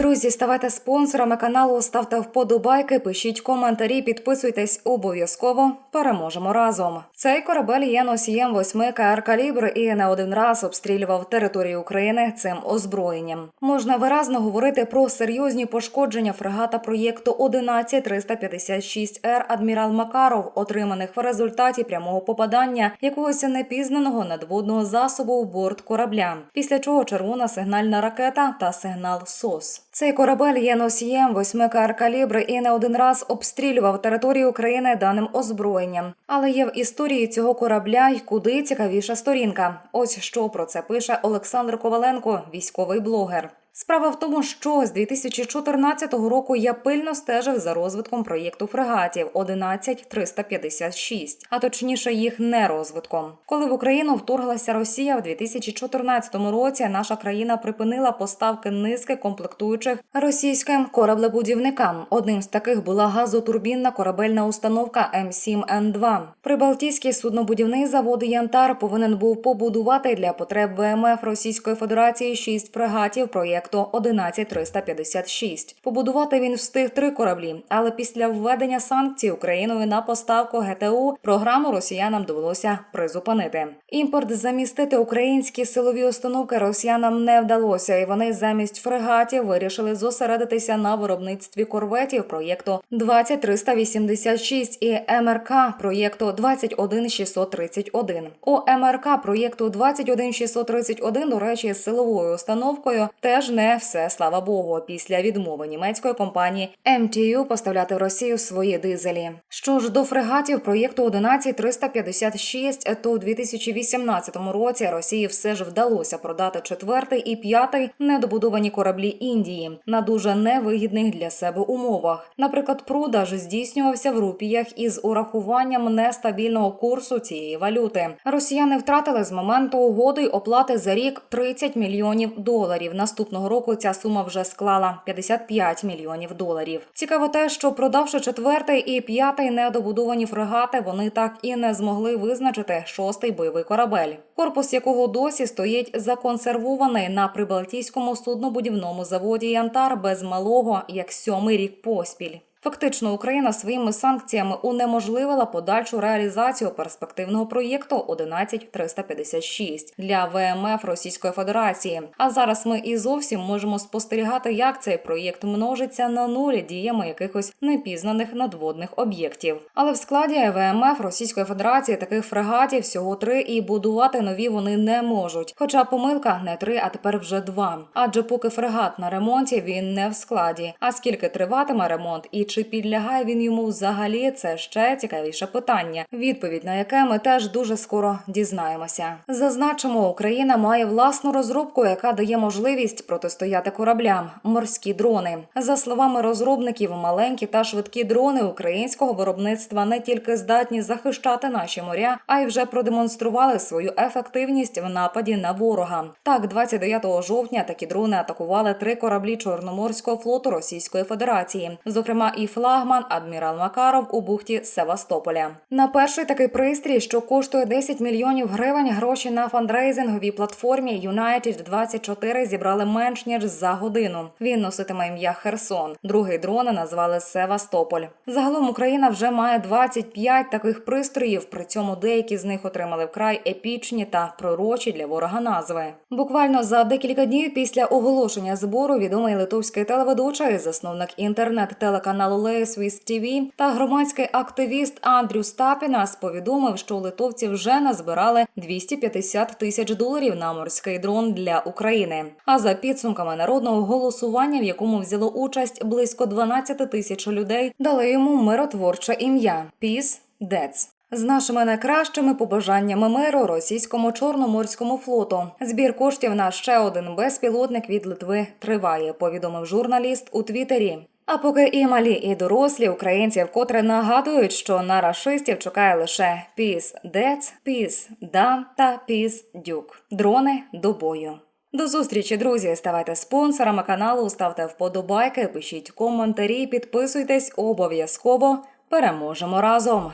Друзі, ставайте спонсорами каналу, ставте вподобайки, пишіть коментарі, підписуйтесь обов'язково. Переможемо разом. Цей корабель є носієм 8 КР калібр і не один раз обстрілював територію України цим озброєнням. Можна виразно говорити про серйозні пошкодження фрегата проєкту 11356 Р адмірал Макаров, отриманих в результаті прямого попадання якогось непізнаного надводного засобу в борт корабля. Після чого червона сигнальна ракета та сигнал СОС. Цей корабель є носієм восьми КР калібри і не один раз обстрілював територію України даним озброєнням. Але є в історії цього корабля й куди цікавіша сторінка. Ось що про це пише Олександр Коваленко, військовий блогер. Справа в тому, що з 2014 року я пильно стежив за розвитком проєкту фрегатів 11356, а точніше їх нерозвитком. Коли в Україну вторглася Росія в 2014 році, наша країна припинила поставки низки комплектуючих російським кораблебудівникам. Одним з таких була газотурбінна корабельна установка М7Н2. Прибалтійський суднобудівний завод Янтар повинен був побудувати для потреб ВМФ Російської Федерації шість фрегатів проєкту 11356. Побудувати він встиг три кораблі, але після введення санкцій Україною на поставку ГТУ програму росіянам довелося призупинити. Імпорт замістити українські силові установки росіянам не вдалося, і вони замість фрегатів вирішили зосередитися на виробництві корветів проєкту 20386 і МРК проєкту 21631. У МРК проєкту 21631, до речі, з силовою установкою теж не все, слава Богу, після відмови німецької компанії MTU поставляти в Росію свої дизелі. Що ж до фрегатів проєкту 11356, то у 2018 році Росії все ж вдалося продати четвертий і п'ятий недобудовані кораблі Індії на дуже невигідних для себе умовах. Наприклад, продаж здійснювався в рупіях із урахуванням нестабільного курсу цієї валюти. Росіяни втратили з моменту угоди оплати за рік 30 мільйонів доларів. Наступного року ця сума вже склала 55 мільйонів доларів. Цікаво те, що продавши четвертий і п'ятий недобудовані фрегати, вони так і не змогли визначити шостий бойовий корабель, корпус якого досі стоїть законсервований на прибалтійському суднобудівному заводі Янтар без малого як сьомий рік поспіль. Фактично, Україна своїми санкціями унеможливила подальшу реалізацію перспективного проєкту 11356 для ВМФ Російської Федерації. А зараз ми і зовсім можемо спостерігати, як цей проєкт множиться на нулі діями якихось непізнаних надводних об'єктів. Але в складі ВМФ Російської Федерації таких фрегатів всього три, і будувати нові вони не можуть. Хоча помилка не три, а тепер вже два. Адже поки фрегат на ремонті, він не в складі. А скільки триватиме ремонт і чи підлягає він йому взагалі, це ще цікавіше питання, відповідь на яке ми теж дуже скоро дізнаємося. Зазначимо, Україна має власну розробку, яка дає можливість протистояти кораблям морські дрони. За словами розробників, маленькі та швидкі дрони українського виробництва не тільки здатні захищати наші моря, а й вже продемонстрували свою ефективність в нападі на ворога. Так, 29 жовтня такі дрони атакували три кораблі Чорноморського флоту Російської Федерації, зокрема і флагман адмірал Макаров у бухті Севастополя. На перший такий пристрій, що коштує 10 мільйонів гривень, гроші на фандрейзинговій платформі United 24 зібрали менш ніж за годину. Він носитиме ім'я Херсон. Другий дрон назвали Севастополь. Загалом Україна вже має 25 таких пристроїв. При цьому деякі з них отримали вкрай епічні та пророчі для ворога назви. Буквально за декілька днів після оголошення збору відомий литовський телеведучий, засновник інтернет-телеканалу Лейсвіс ТВ та громадський активіст Андрю Стапінас повідомив, що литовці вже назбирали 250 тисяч доларів на морський дрон для України. А за підсумками народного голосування, в якому взяло участь близько 12 тисяч людей, дали йому миротворче ім'я Піс Дец. З нашими найкращими побажаннями миру російському чорноморському флоту. Збір коштів на ще один безпілотник від Литви триває. Повідомив журналіст у Твіттері. А поки і малі, і дорослі українці вкотре нагадують, що на рашистів чекає лише піс Дец, піс Дан та піс Дюк. Дрони до бою. До зустрічі, друзі! Ставайте спонсорами каналу, ставте вподобайки, пишіть коментарі, підписуйтесь обов'язково. Переможемо разом!